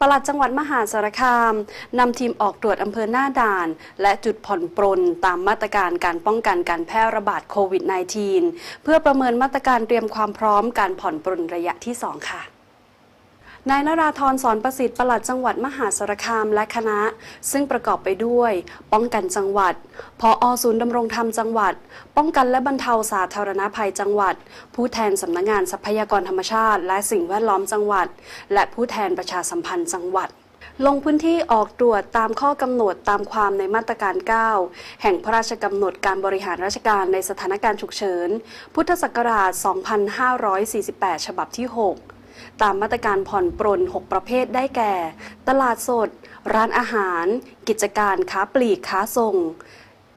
ปลัดจังหวัดมหาสารคามนำทีมออกตรวจอำเภอหน้าด่าน และจุดผ่อนปรนตามมาตรการการป้องกันการแพร่ระบาดโควิด -19 เพื่อประเมินมาตรการเตรียมความพร้อมการผ่อนปรนระยะที่ 2 ค่ะ นายนราธรสอนประสิทธิ์ปลัดจังหวัดมหาสารคามและคณะ ซึ่งประกอบไปด้วย ป้องกันจังหวัดพออศูนย์ดำรงธรรมจังหวัด ป้องกันและบรรเทาสาธารณภัยจังหวัด ผู้แทนสำนักงานทรัพยากรธรรมชาติ และสิ่งแวดล้อมจังหวัด และผู้แทนประชาสัมพันธ์จังหวัด ลงพื้นที่ออกตรวจตามข้อกำหนดตามความในมาตรการ 9 แห่งพระราชกำหนดการบริหารราชการในสถานการณ์ฉุกเฉิน พุทธศักราช 2548 ฉบับที่ 6 ตามมาตรการผ่อนปรน 6 ประเภทได้แก่ ตลาดสด ร้านอาหาร กิจการค้าปลีกค้าส่ง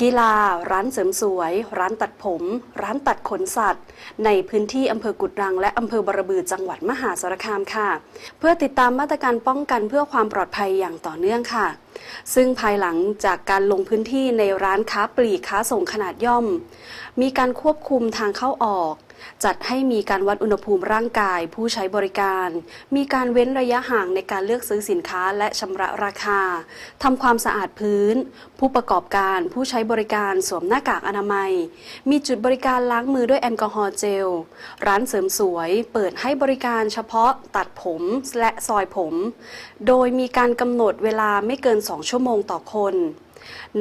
กีฬา ร้านเสริมสวย ร้านตัดผม ร้านตัดขนสัตว์ ในพื้นที่อำเภอกุดรัง และอำเภอบรบือจังหวัดมหาสารคามค่ะ เพื่อติดตามมาตรการป้องกันเพื่อความปลอดภัยอย่างต่อเนื่องค่ะ ซึ่งภายหลังจากการลงพื้นที่ในร้านค้าปลีกค้าส่งขนาดย่อม มีการควบคุมทางเข้าออก จัดให้มีการวัดอุณหภูมิร่างกายผู้ใช้บริการ มีการเว้นระยะห่างในการเลือกซื้อสินค้าและชำระราคาทำความสะอาดพื้น ผู้ประกอบการผู้ใช้บริการสวมหน้ากากอนามัย มีจุดบริการล้างมือด้วยแอลกอฮอล์เจล ร้านเสริมสวยเปิดให้บริการเฉพาะตัดผมและซอยผม โดยมีการกำหนดเวลาไม่เกิน2 ชั่วโมงต่อคน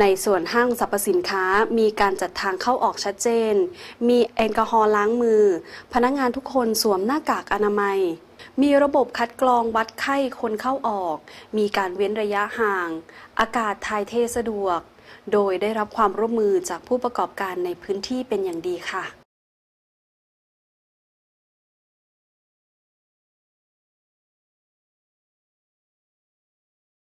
ในส่วนห้างสรรพสินค้ามีการจัดทางเข้าออกชัดเจน มีแอลกอฮอล์ล้างมือ พนักงานทุกคนสวมหน้ากากอนามัย มีระบบคัดกรองวัดไข้คนเข้าออก มีการเว้นระยะห่าง อากาศถ่ายเทสะดวก โดยได้รับความร่วมมือจากผู้ประกอบการในพื้นที่เป็นอย่างดีค่ะ